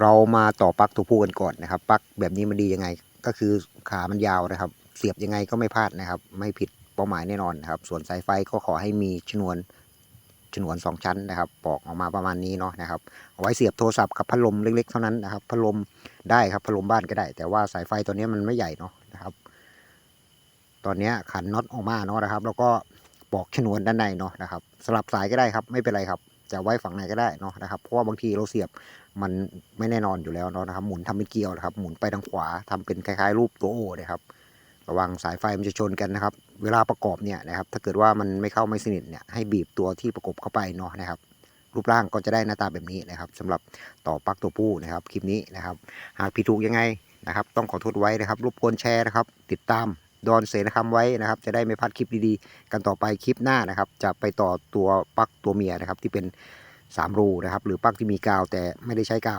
เรามาต่อปลั๊กตัวผู้กันก่อนนะครับปลั๊กแบบนี้มันดียังไง ก็คือขามันยาวนะครับ เสียบยังไงก็ไม่พลาดนะครับ ไม่ผิดเป้าหมายแน่นอนนะครับ ส่วนสายไฟก็ขอให้มีชนวนชนวนสองชั้นนะครับปอกออกมาประมาณนี้เนาะนะครับเอาไว้เสียบโทรศัพท์กับพัดลมเล็กๆเท่านั้นนะครับพัดลมได้ครับพัดลมบ้านก็ได้ แต่ว่าสายไฟตัวนี้มันไม่ใหญ่เนาะนะครับ ตอนนี้ขันน็อตออกมาเนาะนะครับ แล้วก็ปอกชนวนด้านในเนาะนะครับสลับสายก็ได้ครับไม่เป็นไรครับ จะไว้ฝั่งไหนก็ได้เนาะนะครับเพราะว่าบางทีเราเสียบมันไม่แน่นอนอยู่แล้วเนาะนะครับหมุนทำเป็นเกลียวนะครับหมุนไปทางขวาทำเป็นคล้ายๆ รูปตัวโอนะครับระวังสายไฟมันจะชนกันนะครับ เวลาประกอบเนี่ยนะครับถ้าเกิดว่ามันไม่เข้าไม่สนิทเนี่ยให้บีบตัวที่ประกบเข้าไปเนาะนะครับรูปร่างก็จะได้หน้าตาแบบนี้นะครับสำหรับต่อปลั๊กตัวผู้นะครับคลิปนี้นะครับ หากผิดถูกยังไงนะครับ ต้องขอโทษไว้นะครับรบกวนแชร์นะครับ ติดตาม ดอนเสนคำไว้นะครับ จะได้ไม่พลาดคลิปดีๆ กันต่อไปคลิปหน้านะครับ จะไปต่อตัวปลั๊กตัวเมียนะครับที่เป็น3รูนะครับ หรือปลั๊กที่มีกาวแต่ไม่ได้ใช้กาว